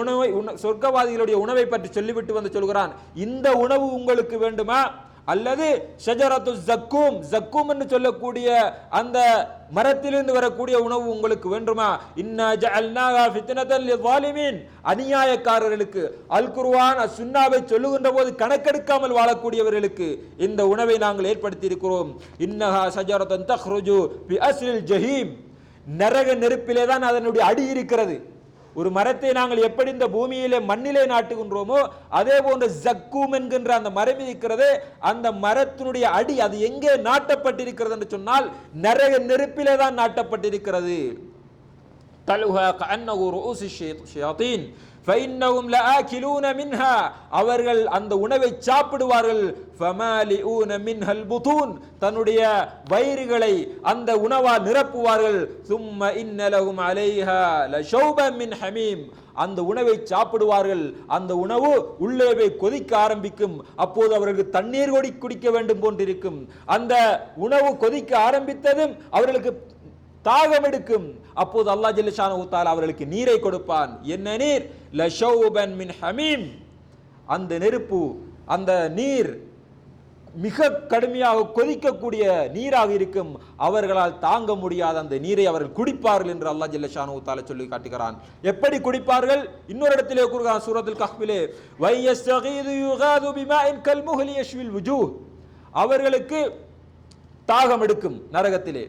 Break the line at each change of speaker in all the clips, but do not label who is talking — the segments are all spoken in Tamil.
உணவை சொர்க்கவாதிகளுடைய உணவை பற்றி சொல்லிவிட்டு வந்து சொல்கிறான். இந்த உணவு உங்களுக்கு வேண்டுமா? அல்லது ஷஜரத்து ஜக்கூம் ஜக்கூம் என்று சொல்லக்கூடிய அந்த மரத்திலிருந்து வரக்கூடிய உணவு உங்களுக்கு வேண்டுமா? இன்னா ஜஅல்னாஹா ஃபித்னத்தல் லிஸ்ஸாலிமீன் அநியாயக்காரர்களுக்கு அல் குர்ஆன் சுன்னாவை சொல்லுகின்ற போது கணக்கெடுக்காமல் வாழக்கூடியவர்களுக்கு இந்த உணவை நாங்கள் ஏற்படுத்தி இருக்கிறோம் இன்னஹா ஷஜரத்தன் தக்ருஜு பி அஸ்லில் ஜஹீம். நரக நெருப்பிலே தான் அதனுடைய அடி இருக்கிறது. ஒரு மரத்தை நாங்கள் எப்படி இந்த பூமியிலே மண்ணிலே நாட்டுகின்றோமோ அதே போன்ற ஜக்கூம் என்கின்ற அந்த மரம் இருக்கிறது. அந்த மரத்தினுடைய அடி அது எங்கே நாட்டப்பட்டிருக்கிறது என்று சொன்னால் நிறைய நெருப்பிலே தான் நாட்டப்பட்டிருக்கிறது. தலுஹா கஅன்னஹு ரூஸு ஃபைன்னவும் லஆகிலூன மின்ஹா அவர்கள் அந்த உணவை சாப்பிடுவார்கள். ஃபமாலிஊன மின்ஹல் புதூன் தன்னுடைய வயிறுகளை அந்த உணவால் நிரப்புவார்கள். சும்ம இன்னலகும் அலைஹா லஷௌபன் மின் ஹமீம் அந்த உணவை சாப்பிடுவார்கள். அந்த உணவு உள்ளே போய் கொதிக்க ஆரம்பிக்கும். அப்போது அவர்களுக்கு தண்ணீர் கொடி குடிக்க வேண்டும் போன்றிருக்கும். அந்த உணவு கொதிக்க ஆரம்பித்ததும் அவர்களுக்கு தாகம் எடுக்கும் அப்போது அல்லாஹ் ஜல்லிஷானு தாலா அவர்களுக்கு நீரை கொடுப்பான். என்ன நீர்? லஷௌபன் மின் ஹமீம். அந்த நெருப்பு அந்த நீர் மிக கடுமையாக கொதிக்கக்கூடிய நீராக இருக்கும். அவர்களால் தாங்க முடியாத அந்த நீரை அவர்கள் குடிப்பார்கள் என்று அல்லாஹ் ஜல்லஷானு தால சொல்லி காட்டுகிறான். எப்படி குடிப்பார்கள்? இன்னொரு இடத்திலே கூறுகிறான் சூரத்தில் கஹ்பிலே வையஸ்தகீது யுகாது பிமாஇன் கல்முஹலி யஷ்வில் அவர்களுக்கு தாகம் எடுக்கும் நரகத்திலே.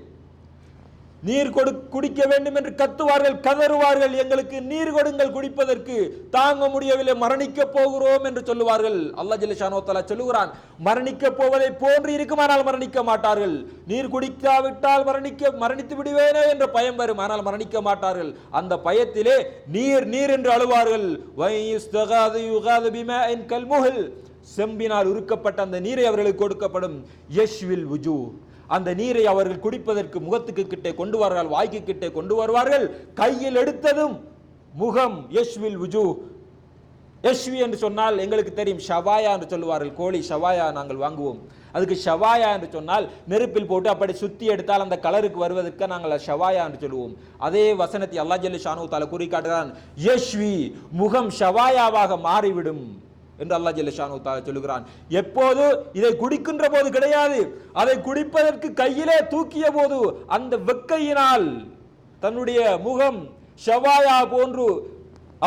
நீர் கொடு குடிக்க வேண்டும் என்று கத்துவார்கள் கதறுவார்கள். எங்களுக்கு நீர் கொடுங்கள் குடிப்பதற்கு. தாங்க முடியவில்லை மரணிக்க போகிறோம் என்று சொல்லுவார்கள். அல்லா ஜல்லிஷானோ சொல்லுகிறான் மரணிக்க போவதை போன்று இருக்குமானால் மரணிக்க மாட்டார்கள். நீர் குடிக்காவிட்டால் மரணிக்க மரணித்து விடுவேனே என்ற பயம் வரும் ஆனால் மரணிக்க மாட்டார்கள். அந்த பயத்திலே நீர் நீர் என்று அழுவார்கள். செம்பினால் உருக்கப்பட்ட அந்த நீரை அவர்களுக்கு கொடுக்கப்படும். யஷ்வில் உஜூ அந்த நீரை அவர்கள் குடிப்பதற்கு முகத்துக்கு கிட்டே கொண்டு வருவார்கள் வாய்க்கு கிட்டே கொண்டு வருவார்கள். கையில் எடுத்ததும் முகம் யஷ்வில் உஜு யஷ்வி என்று சொன்னால் எங்களுக்கு தெரியும் ஷவாயா என்று சொல்லுவார்கள். கோழி ஷவாயா நாங்கள் வாங்குவோம். அதுக்கு ஷவாயா என்று சொன்னால் நெருப்பில் போட்டு அப்படி சுத்தி எடுத்தால் அந்த கலருக்கு வருவதற்கு நாங்கள் ஷவாயா என்று சொல்லுவோம். அதே வசனத்தை அல்லா ஜல்லி ஷானு தால கூறி காட்டுகிறான் யஷ்வி முகம் ஷவாயாவாக மாறிவிடும். என்று அல்லா ஜல்லஷானு தாலா சொல்லுகிறான். எப்போது? இதை குடிக்கின்ற போது கிடையாது. அதை குடிப்பதற்கு கையிலே தூக்கிய போது அந்த வெக்கையினால் தன்னுடைய முகம் ஷவாயா போன்று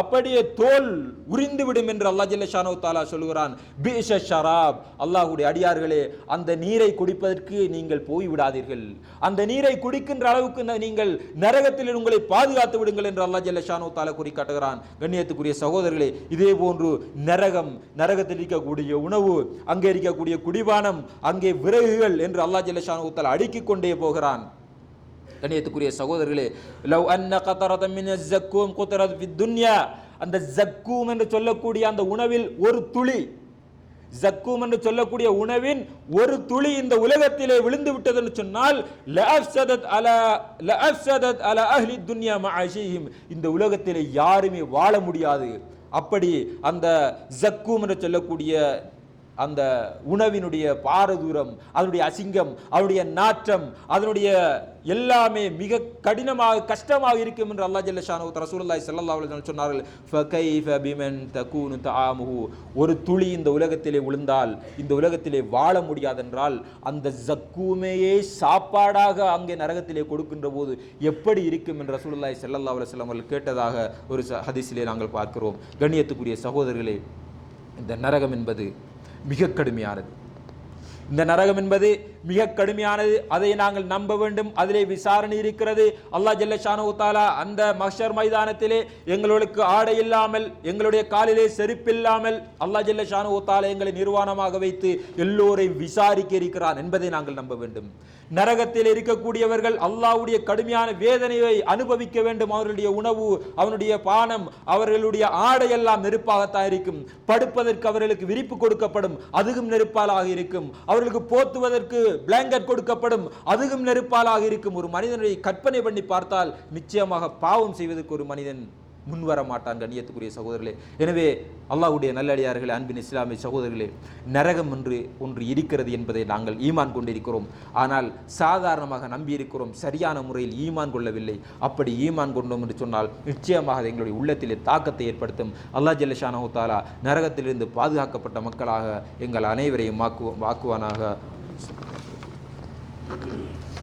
அப்படியே தோல் உரிந்து விடும் என்று அல்லாஹ் ஜல்லஷானு தாலா சொல்லுகிறான். பீஷ ஷராப். அல்லாஹுடைய அடியார்களே அந்த நீரை குடிப்பதற்கு நீங்கள் போய் விடாதீர்கள். அந்த நீரை குடிக்கின்ற அளவுக்கு நீங்கள் நரகத்தில் உங்களை பாதுகாத்து விடுங்கள் என்று அல்லாஹ் ஜல்லஷானு தாலா கூறி காட்டுகிறான். கண்ணியத்துக்குரிய சகோதரர்களே இதே போன்று நரகம் நரகத்தில் இருக்கக்கூடிய உணவு அங்கே இருக்கக்கூடிய குடிபானம் அங்கே விறகுகள் என்று அல்லாஹ் ஜல்லஷானு தாலா அடுக்கிக் கொண்டே போகிறான். கண்ணியத்துக்குரிய சகோதரர்களே லவ் அன்ன கத்தரத மின் ஜக்கூம் குத்தரத் வித் துன்யா. அந்த ஜக்கூம் என்று சொல்லக்கூடிய அந்த உணவில் ஒரு துளி ஜக்கூம் என்று சொல்லக்கூடிய உணவின் ஒரு துளி இந்த உலகத்திலே விழுந்து விட்டது என்று சொன்னால் லஅஃப்ஸதத் அலா லஅஃப்ஸதத் அலா அஹ்லி துன்யா மஅஷீஹிம். இந்த உலகத்திலே யாருமே வாழ முடியாது. அப்படி அந்த ஜக்கூம் என்று சொல்லக்கூடிய அந்த உணவினுடைய பாரதூரம் அதனுடைய அசிங்கம் அதனுடைய நாற்றம் அதனுடைய எல்லாமே மிக கடினமாக கஷ்டமாக இருக்கும் என்று அல்லா ஜல்லஷானு ரசூலுல்லாஹி ஸல்லல்லாஹு அலைஹி சொன்னார்கள் ஒரு துளி இந்த உலகத்திலே விழுந்தால் இந்த உலகத்திலே வாழ முடியாதென்றால் அந்த ஜக்கூமையே சாப்பாடாக அங்கே நரகத்திலே கொடுக்கின்ற போது எப்படி இருக்கும் என்று ரசூல்லாய் ஸல்லல்லாஹு அலைஹி அவர்கள் கேட்டதாக ஒரு ச- ஹதீஸிலே நாங்கள் பார்க்கிறோம். கண்ணியத்துக்குரிய சகோதரர்களே இந்த நரகம் என்பது மிக கடுமையானது. இந்த நரகம் என்பது மிக கடுமையானது. அதை நாங்கள் நம்ப வேண்டும். அதிலே விசாரணை இருக்கிறது. அல்லாஹ் ஜல்லஷானு தாலா அந்த மஹ்ஷர் மைதானத்திலே எங்களுக்கு ஆடை இல்லாமல் எங்களுடைய காலிலே செருப்பில்லாமல் அல்லாஹ் ஜல்லஷானு தாலா எங்களை நிர்வாணமாக வைத்து எல்லோரையும் விசாரிக்க இருக்கிறான் என்பதை நாங்கள் நம்ப வேண்டும். நரகத்தில் இருக்கக்கூடியவர்கள் அல்லாவுடைய கடுமையான வேதனையை அனுபவிக்க வேண்டும். அவர்களுடைய உணவு அவனுடைய பானம் அவர்களுடைய ஆடை எல்லாம் நெருப்பாகத்தான் இருக்கும். படுப்பதற்கு அவர்களுக்கு விரிப்பு கொடுக்கப்படும். அதுவும் நெருப்பாலாக இருக்கும். அவர்களுக்கு போத்துவதற்கு பிளாங்கெட் கொடுக்கப்படும் அதுவும் நெருப்பாலாக இருக்கும். ஒரு மனிதனுடைய கற்பனை பண்ணி பார்த்தால் நிச்சயமாக பாவம் செய்வதற்கு ஒரு மனிதன் முன்வர மாட்டான் கண்ணியத்துக்குரிய சகோதரர்களே. எனவே அல்லாஹ்வுடைய நல்லடியார்களே அன்பின் இஸ்லாமிய சகோதரர்களே நரகம் என்று ஒன்று இருக்கிறது என்பதை நாங்கள் ஈமான் கொண்டிருக்கிறோம். ஆனால் சாதாரணமாக நம்பியிருக்கிறோம் சரியான முறையில் ஈமான் கொள்ளவில்லை. அப்படி ஈமான் கொண்டோம் என்று சொன்னால் நிச்சயமாக அது எங்களுடைய உள்ளத்திலே தாக்கத்தை ஏற்படுத்தும். அல்லாஹ் ஜல்லஷானஹு தாலா நரகத்திலிருந்து பாதுகாக்கப்பட்ட மக்களாக எங்கள் அனைவரையும் வாக்கு வாக்குவானாக